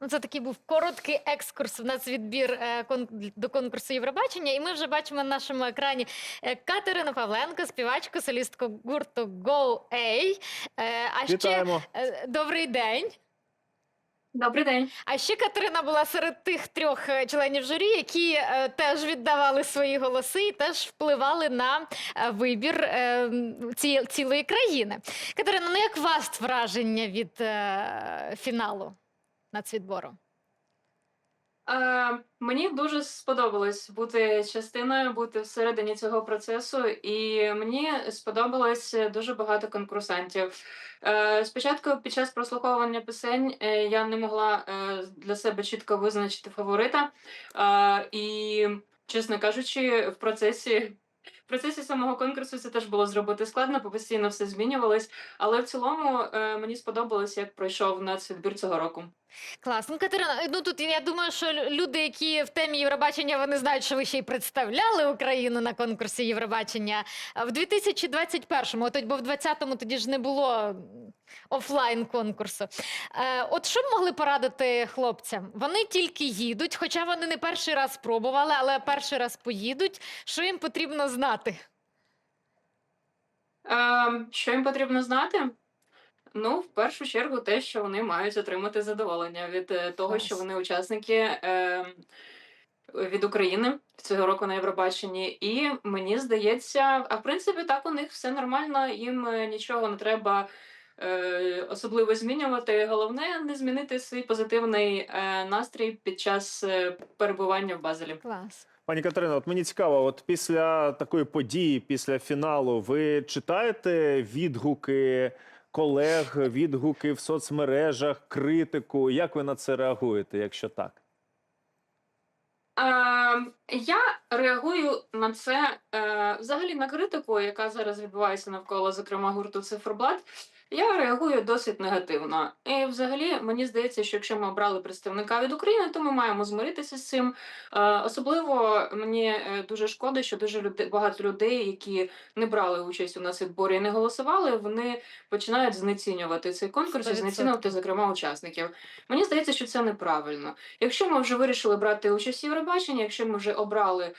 Ну, це такий був короткий екскурс. У нас відбір е, кон- до конкурсу Євробачення, і ми вже бачимо на нашому екрані е, Катерину Павленко, співачку, солістку гурту Go A. Е, А ще Вітаємо. е, добрий день. Добрий день. А ще Катерина була серед тих трьох членів журі, які е, теж віддавали свої голоси і теж впливали на е, вибір е, ці, цілої країни. Катерина, ну як вас враження від е, фіналу нацвідбору? Е, мені дуже сподобалось бути частиною, бути всередині цього процесу, і мені сподобалось дуже багато конкурсантів. Е, спочатку, під час прослуховування пісень, е, я не могла е, для себе чітко визначити фаворита. Е, і, чесно кажучи, в процесі. В процесі самого конкурсу це теж було зробити складно, бо постійно все змінювалось. Але в цілому е, мені сподобалось, як пройшов нацвідбір цього року. Клас. Ну, Катерина, ну тут я думаю, що люди, які в темі Євробачення, вони знають, що ви ще й представляли Україну на конкурсі Євробачення в 2021-му, от, бо в 20-му тоді ж не було офлайн конкурсу. Е, от що б могли порадити хлопцям? Вони тільки їдуть, хоча вони не перший раз спробували, але перший раз поїдуть. Що їм потрібно знати? Е, що їм потрібно знати? Ну, в першу чергу, те, що вони мають отримати задоволення від е, того, що вони учасники е, від України цього року на Євробаченні. І мені здається, а в принципі, так у них все нормально, їм е, нічого не треба. е, Особливо змінювати. Головне не змінити свій позитивний е, настрій під час перебування в Базелі. Клас. Пані Катерина, от мені цікаво, от після такої події, після фіналу, ви читаєте відгуки колег, відгуки в соцмережах, критику? Як ви на це реагуєте, якщо так? Е, я реагую на це е, взагалі на критику, яка зараз відбувається навколо, зокрема, гурту Циферблат. Я реагую досить негативно. І взагалі мені здається, що якщо ми обрали представника від України, то ми маємо змиритися з цим. Е, особливо мені е, дуже шкода, що дуже люди, багато людей, які не брали участь у нас відборі і не голосували, вони починають знецінювати цей конкурс і 100%. знецінювати, зокрема, учасників. Мені здається, що це неправильно. Якщо ми вже вирішили брати участь в Євробаченні, якщо ми вже обрали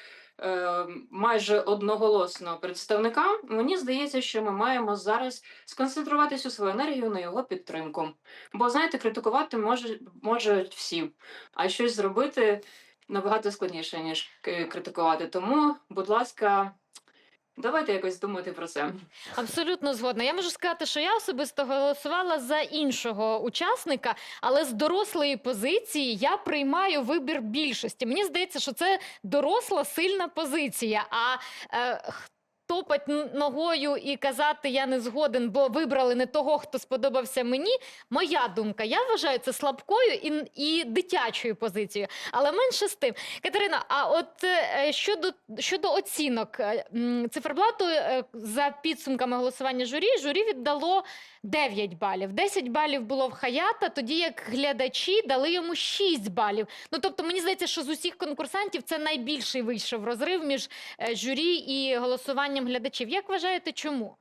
майже одноголосно представника, мені здається, що ми маємо зараз сконцентрувати всю свою енергію на його підтримку. Бо знаєте, критикувати може, можуть всі, а щось зробити набагато складніше, ніж критикувати. Тому, будь ласка, давайте якось думати про це. Абсолютно згодна. Я можу сказати, що я особисто голосувала за іншого учасника, але з дорослої позиції я приймаю вибір більшості. Мені здається, що це доросла сильна позиція. А е, топать ногою і казати я не згоден, бо вибрали не того, хто сподобався мені. Моя думка. Я вважаю це слабкою і, і дитячою позицією. Але менше з тим. Катерина, а от е, щодо, щодо оцінок е, циферблату е, за підсумками голосування журі, журі віддало 9 балів. 10 балів було в Хаята, тоді як глядачі дали йому 6 балів. Ну тобто, мені здається, що з усіх конкурсантів це найбільший вийшов розрив між е, журі і голосуванням глядачів. Як вважаєте, чому?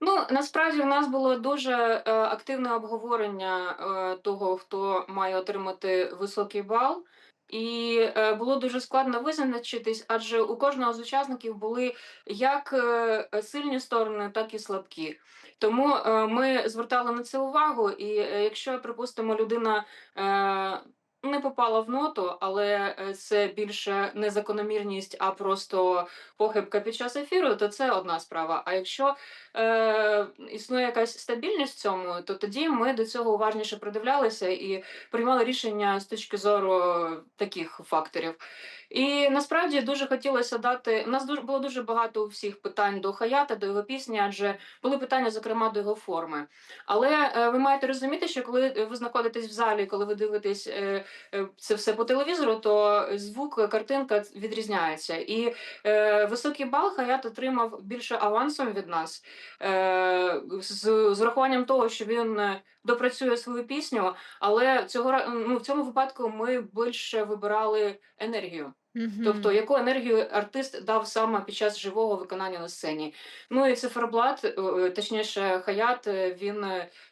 Ну, насправді у нас було дуже е, активне обговорення е, того, хто має отримати високий бал. І е, було дуже складно визначитись, адже у кожного з учасників були як е, сильні сторони, так і слабкі. Тому е, ми звертали на це увагу. І якщо, припустимо, людина не попала в ноту, але е, це більше не закономірність, а просто похибка під час ефіру, то це одна справа. А якщо е, існує якась стабільність в цьому, то тоді ми до цього уважніше придивлялися і приймали рішення з точки зору таких факторів. І насправді дуже хотілося дати. У нас дуже було дуже багато всіх питань до Хаята, до його пісні, адже були питання, зокрема, до його форми. Але е, ви маєте розуміти, що коли ви знаходитесь в залі, коли ви дивитесь е, це все по телевізору, то звук, картинка відрізняється. І е, високий бал Хаят отримав більше авансом від нас е, з, з урахуванням того, що він е, допрацює свою пісню, але цього ну, в цьому випадку ми більше вибирали енергію. Мгм. Тобто, яку енергію артист дав саме під час живого виконання на сцені. Ну і циферблат, е, е, точніше, Хаят, е, він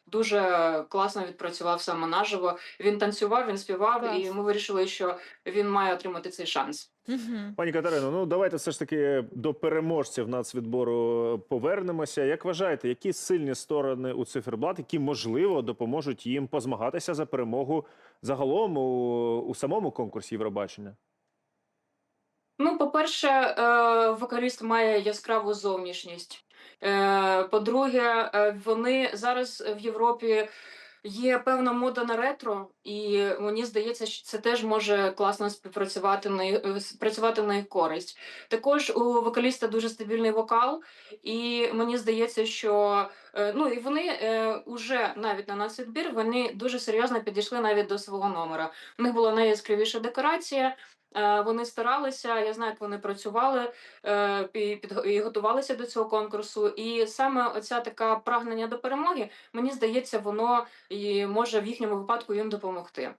дуже класно відпрацював саме наживо. Він танцював, він співав, і ми вирішили, що він має отримати цей шанс. Мгм. Пані Катерино, ну давайте все ж таки до переможців нацвідбору повернемося. Як вважаєте, які сильні сторони у циферблат, які можливо допоможуть їм позмагатися за перемогу загалом у, у самому конкурсі Євробачення? Ну, по-перше, е, вокаліст має яскраву зовнішність. Е, По-друге, е, вони зараз в Європі є певна мода на ретро, і мені здається, що це теж може класно співпрацювати на е, спрацювати на їх користь. Також у вокаліста дуже стабільний вокал, і мені здається, що е, ну і вони вже навіть на нацвідбір вони дуже серйозно підійшли навіть до свого номера. У них була найяскравіша декорація. Е, Вони старалися, я знаю, як вони працювали е, і готувалися до цього конкурсу. І саме оця така прагнення до перемоги, мені здається, воно і може в їхньому випадку їм допомогти.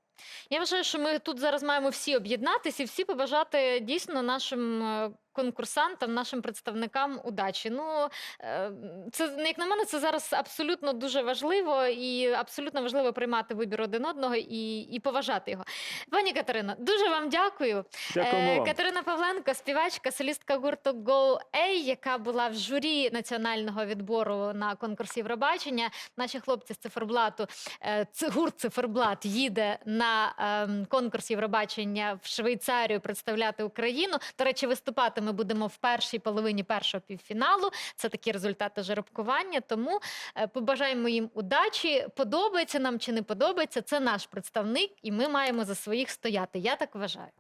Я вважаю, що ми тут зараз маємо всі об'єднатися і всі побажати дійсно нашим е, конкурсантам, нашим представникам удачі. Ну е, це як на мене, це зараз абсолютно дуже важливо і абсолютно важливо приймати вибір один одного і, і поважати його. Пані Катерино, дуже вам дякую. Дякуємо Е. Катерина Павленко, співачка, солістка гурту Go A, яка була в журі національного відбору на конкурсі Євробачення. Наші хлопці з циферблату, гурт циферблат їде на ем, конкурс Євробачення в Швейцарію представляти Україну. До речі, виступати ми будемо в першій половині першого півфіналу. Це такі результати жеребкування. Тому е, побажаємо їм удачі. Подобається нам чи не подобається. Це наш представник, і ми маємо за своїх стояти. Я так вважаю.